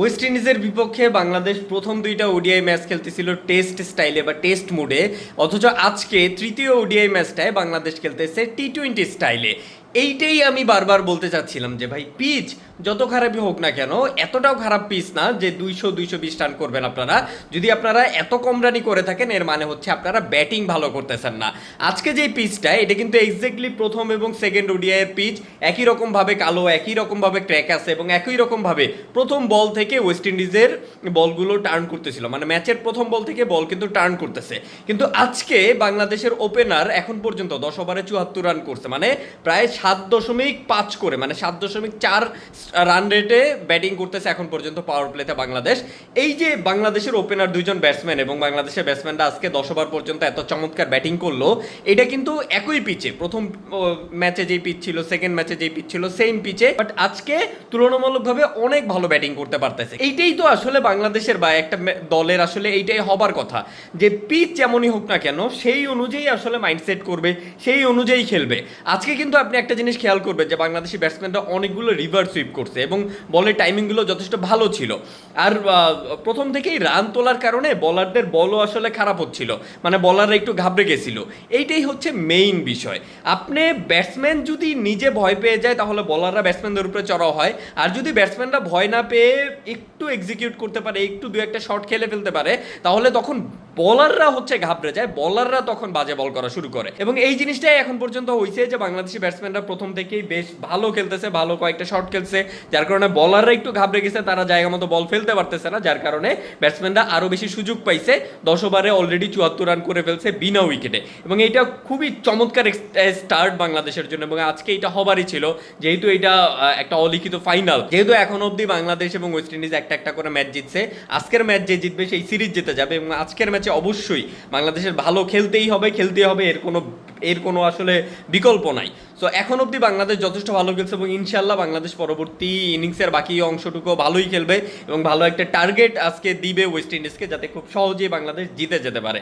West ইন্ডিজের বিপক্ষে বাংলাদেশ প্রথম দুইটা ওডিআই ম্যাচ খেলতেছিল টেস্ট স্টাইলে বা টেস্ট মুডে। অথচ আজকে তৃতীয় ওডিআই ম্যাচটায় বাংলাদেশ খেলতেছে টি টোয়েন্টি স্টাইলে। এইটাই আমি বারবার বলতে চাচ্ছিলাম যে ভাই, পিচ, যত খারাপই হোক না কেন, এতটাও খারাপ পিচ না যে দুইশো দুইশো বিশ রান করবেন আপনারা। যদি আপনারা এত কম রানই করে থাকেন, এর মানে হচ্ছে আপনারা ব্যাটিং ভালো করতেছেন না। আজকে যে পিচটা, এটা কিন্তু এক্স্যাক্টলি প্রথম এবং সেকেন্ড ওডিআই এর পিচ। একই রকমভাবে কালো, একই রকমভাবে ক্র্যাক আছে এবং একই রকমভাবে প্রথম বল থেকে ওয়েস্ট ইন্ডিজের বলগুলো টার্ন করতেছিল। মানে ম্যাচের প্রথম বল থেকে বল কিন্তু টার্ন করতেছে। কিন্তু আজকে বাংলাদেশের ওপেনার এখন পর্যন্ত দশ ওভারে চুয়াত্তর রান করছে। মানে প্রায় সাত দশমিক পাঁচ করে মানে সাত দশমিক চার রান রেটে ব্যাটিং করতেছে এখন পর্যন্ত পাওয়ার প্লেতে বাংলাদেশ। এই যে বাংলাদেশের ওপেনার দুইজন ব্যাটসম্যান এবং বাংলাদেশের ব্যাটসম্যানরা আজকে দশ ওভার পর্যন্ত এত চমৎকার ব্যাটিং করল, এটা কিন্তু একই পিচে প্রথম ম্যাচে যেই পিচ ছিল সেকেন্ড ম্যাচে যেই পিচ ছিল সেম পিচে বাট আজকে তুলনামূলকভাবে অনেক ভালো ব্যাটিং করতে পারতেছে। এইটাই তো আসলে বাংলাদেশের বা একটা দলের আসলে এইটাই হবার কথা। যে পিচ যেমনই হোক না কেন, সেই অনুযায়ী আসলে মাইন্ডসেট করবে, সেই অনুযায়ী খেলবে। আজকে কিন্তু আপনি একটা জিনিস খেয়াল করবে যে বাংলাদেশি ব্যাটসম্যানরা অনেকগুলো রিভার্স সুইপ করছে এবং বলের টাইমিংগুলো যথেষ্ট ভালো ছিল। আর প্রথম থেকেই রান তোলার কারণে বলারদের বলও আসলে খারাপ হচ্ছিল। মানে বলাররা একটু ঘাবড়ে গেছিল। এইটাই হচ্ছে মেইন বিষয়। আপনি ব্যাটসম্যান যদি নিজে ভয় পেয়ে যায়, তাহলে বলাররা ব্যাটসম্যানদের উপরে চড়াও হয়। আর যদি ব্যাটসম্যানরা ভয় না পেয়ে একটু এক্সিকিউট করতে পারে, একটু দু একটা শট খেলে ফেলতে পারে, তাহলে তখন বলাররা হচ্ছে ঘাবড়ে যায় বলাররা তখন বাজে বল করা শুরু করে। এবং এই জিনিসটাই এখন পর্যন্ত হয়েছে যে বাংলাদেশি ব্যাটসম্যানরা প্রথম থেকেই বেশ ভালো খেলতেছে, ভালো কয়েকটা শট খেলছে। যার কারণে বলাররা একটু ঘাবড়ে গেছে, তারা জায়গা মতো বল ফেলতে পারতেছে না, যার কারণে ব্যাটসম্যানরা আরও বেশি সুযোগ পাইছে। দশ ওভারে অলরেডি চুয়াত্তর রান করে ফেলছে বিনা উইকেটে এবং এটা খুবই চমৎকার স্টার্ট বাংলাদেশের জন্য, এবং আজকে এটা হবারই ছিল। যেহেতু এটা একটা অলিখিত ফাইনাল যেহেতু এখন অবধি বাংলাদেশ এবং ওয়েস্ট ইন্ডিজ একটা একটা করে ম্যাচ জিতছে, আজকের ম্যাচ যে জিতবে সেই সিরিজ জিতে যাবে, এবং আজকের ম্যাচে অবশ্যই। বাংলাদেশের ভালো খেলতেই হবে খেলতেই হবে, এর কোনো এর কোনো আসলে বিকল্প নাই। সো এখন অবধি বাংলাদেশ যথেষ্ট ভালো খেলছে এবং ইনশাল্লাহ বাংলাদেশ পরবর্তী ইনিংসের বাকি অংশটুকু ভালোই খেলবে এবং ভালো একটা টার্গেট আজকে দিবে ওয়েস্ট ইন্ডিজকে যাতে খুব সহজেই বাংলাদেশ জিতে যেতে পারে।